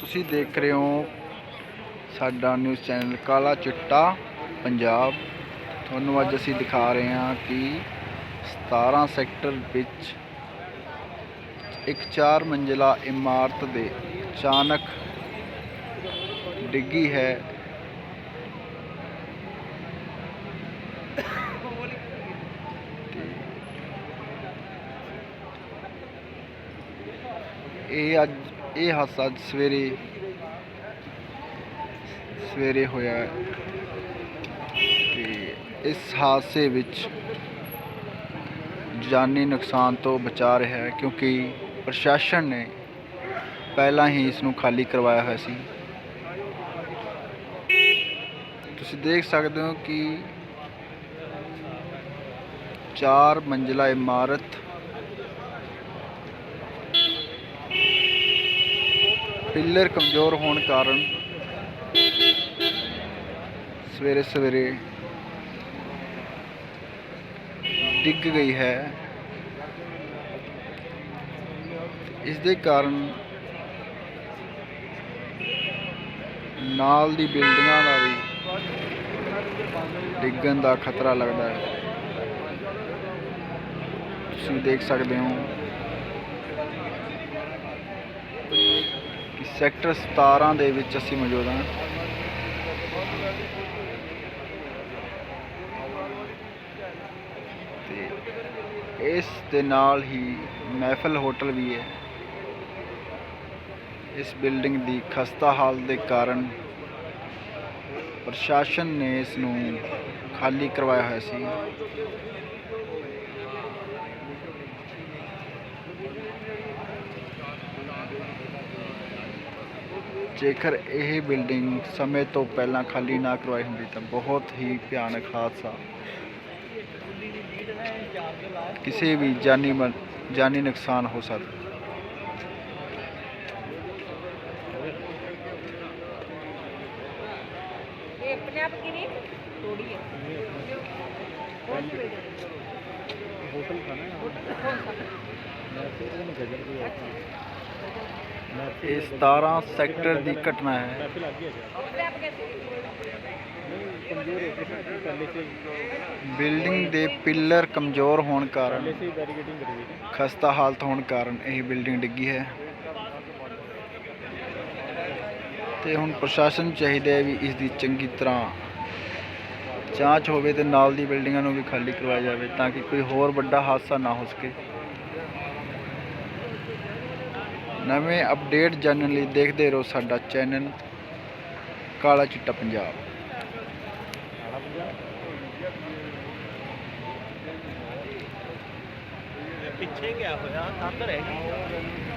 ਤੁਸੀਂ ਦੇਖ ਰਹੇ ਹੋ ਸਾਡਾ ਨਿਊਜ਼ ਚੈਨਲ ਕਾਲਾ ਚਿੱਟਾ ਪੰਜਾਬ। ਤੁਹਾਨੂੰ ਅੱਜ ਅਸੀਂ ਦਿਖਾ ਰਹੇ ਹਾਂ ਕਿ 17 ਸੈਕਟਰ ਵਿੱਚ ਇੱਕ ਚਾਰ ਮੰਜ਼ਿਲਾ ਇਮਾਰਤ ਦੇ ਅਚਾਨਕ ਡਿੱਗੀ ਹੈ। ਇਹ ਅੱਜ ਇਹ ਹਾਦਸਾ ਅੱਜ ਸਵੇਰੇ ਸਵੇਰੇ ਹੋਇਆ ਹੈ। ਤੇ ਇਸ ਹਾਦਸੇ ਵਿੱਚ ਜਾਨੀ ਨੁਕਸਾਨ ਤੋਂ ਬਚਾ ਰਿਹਾ ਹੈ ਕਿਉਂਕਿ ਪ੍ਰਸ਼ਾਸਨ ਨੇ ਪਹਿਲਾਂ ਹੀ ਇਸ ਨੂੰ ਖਾਲੀ ਕਰਵਾਇਆ ਹੋਇਆ ਸੀ। ਤੁਸੀਂ ਦੇਖ ਸਕਦੇ ਹੋ ਕਿ ਚਾਰ ਮੰਜ਼ਿਲਾ ਇਮਾਰਤ ਪਿੱਲਰ ਕਮਜ਼ੋਰ ਹੋਣ ਕਾਰਨ ਸਵੇਰੇ ਸਵੇਰੇ ਡਿੱਗ ਗਈ ਹੈ। ਇਸ ਦੇ ਕਾਰਨ ਨਾਲ ਦੀ ਬਿਲਡਿੰਗਾਂ ਦਾ ਵੀ ਡਿੱਗਣ ਦਾ ਖਤਰਾ ਲੱਗਦਾ ਹੈ। ਤੁਸੀਂ ਦੇਖ ਸਕਦੇ ਹੋ ਸੈਕਟਰ 17 ਦੇ ਵਿੱਚ ਅਸੀਂ ਮੌਜੂਦ ਹਾਂ। ਤੇ ਇਸ ਦੇ ਨਾਲ ਹੀ ਮਹਿਫਲ ਹੋਟਲ ਵੀ ਹੈ। ਇਸ ਬਿਲਡਿੰਗ ਦੀ ਖਸਤਾ ਹਾਲਤ ਦੇ ਕਾਰਨ ਪ੍ਰਸ਼ਾਸਨ ਨੇ ਇਸ ਨੂੰ ਖਾਲੀ ਕਰਵਾਇਆ ਹੋਇਆ ਸੀ। ਜੇਕਰ ਇਹ ਬਿਲਡਿੰਗ ਸਮੇਂ ਤੋਂ ਪਹਿਲਾਂ ਖਾਲੀ ਨਾ ਕਰਵਾਈ ਹੁੰਦੀ ਤਾਂ ਬਹੁਤ ਹੀ ਭਿਆਨਕ ਹਾਦਸਾ ਕਿਸੇ ਵੀ ਜਾਨੀ ਜਾਨੀ ਨੁਕਸਾਨ ਹੋ ਸਕਦਾ ਇਹ ਆਪਣੇ ਆਪ ਕਿਨੇ ਤੋੜੀ ਹੈ ਕੌਣ ਸੀ ਹੋਟਲ ਖਾਣਾ ਹੈ ਹੋਟਲ ਖਾਣਾ ਹੈ ਮੈਂ ਤੇ ਉਹਨੂੰ ਗਜਰ ਕੋਈ ਇਹ 17 ਸੈਕਟਰ ਦੀ ਘਟਨਾ ਹੈ। ਬਿਲਡਿੰਗ ਦੇ ਪਿੱਲਰ ਕਮਜ਼ੋਰ ਹੋਣ ਕਾਰਨ, ਖਸਤਾ ਹਾਲਤ ਹੋਣ ਕਾਰਨ ਇਹ ਬਿਲਡਿੰਗ ਡਿੱਗੀ ਹੈ। ਤੇ ਹੁਣ ਪ੍ਰਸ਼ਾਸਨ ਚਾਹੀਦਾ ਹੈ ਵੀ ਇਸ ਦੀ ਚੰਗੀ ਤਰ੍ਹਾਂ ਜਾਂਚ ਹੋਵੇ ਤੇ ਨਾਲ ਦੀ ਬਿਲਡਿੰਗਾਂ ਨੂੰ ਵੀ ਖਾਲੀ ਕਰਵਾਇਆ ਜਾਵੇ ਤਾਂ ਕਿ ਕੋਈ ਹੋਰ ਵੱਡਾ ਹਾਦਸਾ ਨਾ ਹੋ ਸਕੇ। ਨਵੇਂ ਅਪਡੇਟ ਜਾਣਨ ਲਈ ਦੇਖਦੇ ਰਹੋ ਸਾਡਾ ਚੈਨਲ ਕਾਲਾ ਚਿੱਟਾ ਪੰਜਾਬ। ਪਿੱਛੇ ਗਿਆ ਹੋਇਆ ਕੰਧ ਰਹਿ